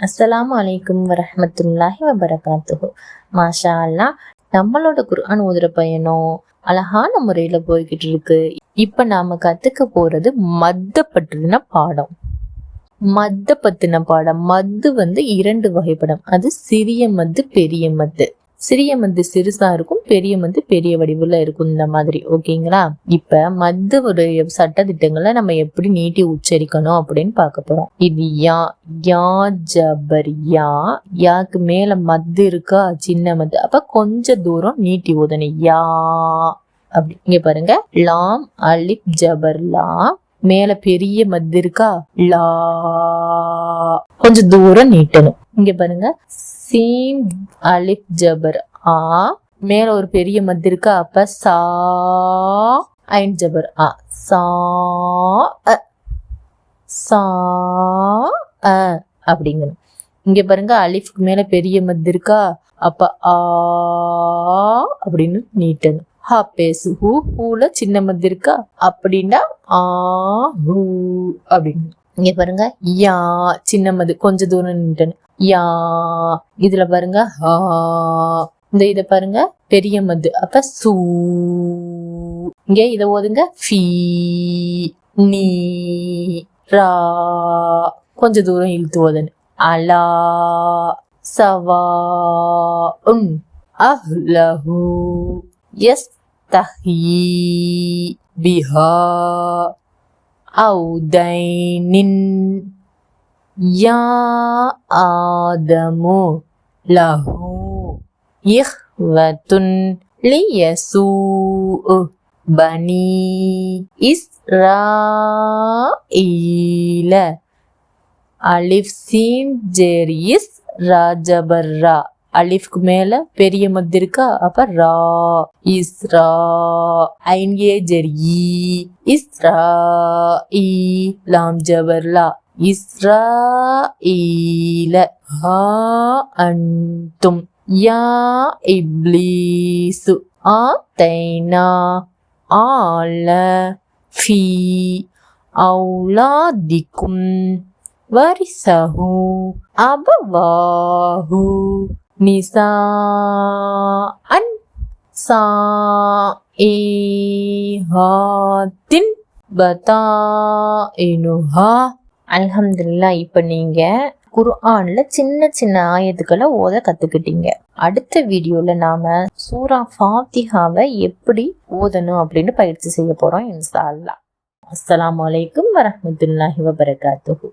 அஸ்லாம் அலைக்கும் வரமத்துல்லாஹி வபரகாத்துஹு. மாஷா அல்லா நம்மளோட குர்ஆன் ஓதுற பயணம் அழகான முறையில போய்கிட்டு இருக்கு. இப்ப நாம கத்துக்க போறது மத்த பற்றின பாடம். மத்த பத்தின பாடம். மத்து வந்து இரண்டு வகைப்படம். அது சிறிய மத்து பெரிய மத்து. சிறிய மந்து சிறுசா இருக்கும் பெரிய மந்து பெரிய வடிவில் இருக்கும் இந்த மாதிரி ஓகேங்களா? இப்ப மத்து உடைய சட்டத்திட்டங்களை நம்ம எப்படி நீட்டி உச்சரிக்கணும் அப்படின்னு பார்க்க போறோம். இது யா யா ஜபர் யா. யாக்கு மேல மத்து இருக்கா சின்ன மத்து அப்ப கொஞ்ச தூரம் நீட்டி ஊதணும். யா. அப்படி. இங்க பாருங்க. லாம் அலிப் ஜபர் லா. மேல பெரிய மத்து இருக்கா? லா. கொஞ்சம் தூரம் நீட்டணும். இங்க பாருங்க. சீம் அலிப் ஜபர் ஆ. மேல ஒரு பெரிய மத்து இருக்கா? அப்ப சா ஐன் ஜபர் ஆ. சா அ. சா அ. அப்படிங்கணும். இங்க பாருங்க. அலிஃப்க்கு மேல பெரிய மத்து இருக்கா? அப்ப ஆ அப்படின்னு நீட்டணும். ஹா பேசு. ஹூ ஹூல சின்ன மத்து இருக்கா? அப்படின்னா ஆ ஹூ அப்படின்னு இங்க பாருங்க. யா சின்ன மது கொஞ்ச தூரம் நின்ட்டணும் யா இதுல பாருங்க ஹா. இந்த இத பாருங்க பெரிய மது அப்ப சூ. இங்க இத ஓதுங்க ஃபீ நீ ரா. கொஞ்ச தூரம் இழுத்து ஓதன் அலா சவா உன் அஹ்லஹு எஸ் தஹீ பிஹா. أو دين يا آدم له إخوة ليسوء بني إسرائيل ألف سين جيريس راجبرا அலிஃப்க்கு மேல பெரிய மத் இருக்கா? அப்ப ரா. இஸ்ரா. ஐன் ஏ ஜெரி இஸ்ரா. இ லாம் ஜவர்லா இஸ்ரா. ஈல ஹா அன்தும். யா. இப்லீசு. ஆ. தைனா. ஆல ஃபி. அவுலாதிக்கும். வரிசஹு. அபவாஹு. நிசாஅன் சாஇஹாத்தின் பதாஇனுஹா அல்ஹம்துல்லா இப்போ நீங்க குர்ஆன்ல சின்ன சின்ன ஆயத்துக்களை ஓத கத்துக்கிட்டீங்க. அடுத்த வீடியோல நாம சூரா ஃபாத்திஹாவை எப்படி ஓதணும் அப்படின்னு பயிற்சி செய்ய போறோம் இன்சா அல்லா அஸ்லாம் அலைக்கும் வரமத்துல்லாஹி வபரகாத்துஹு.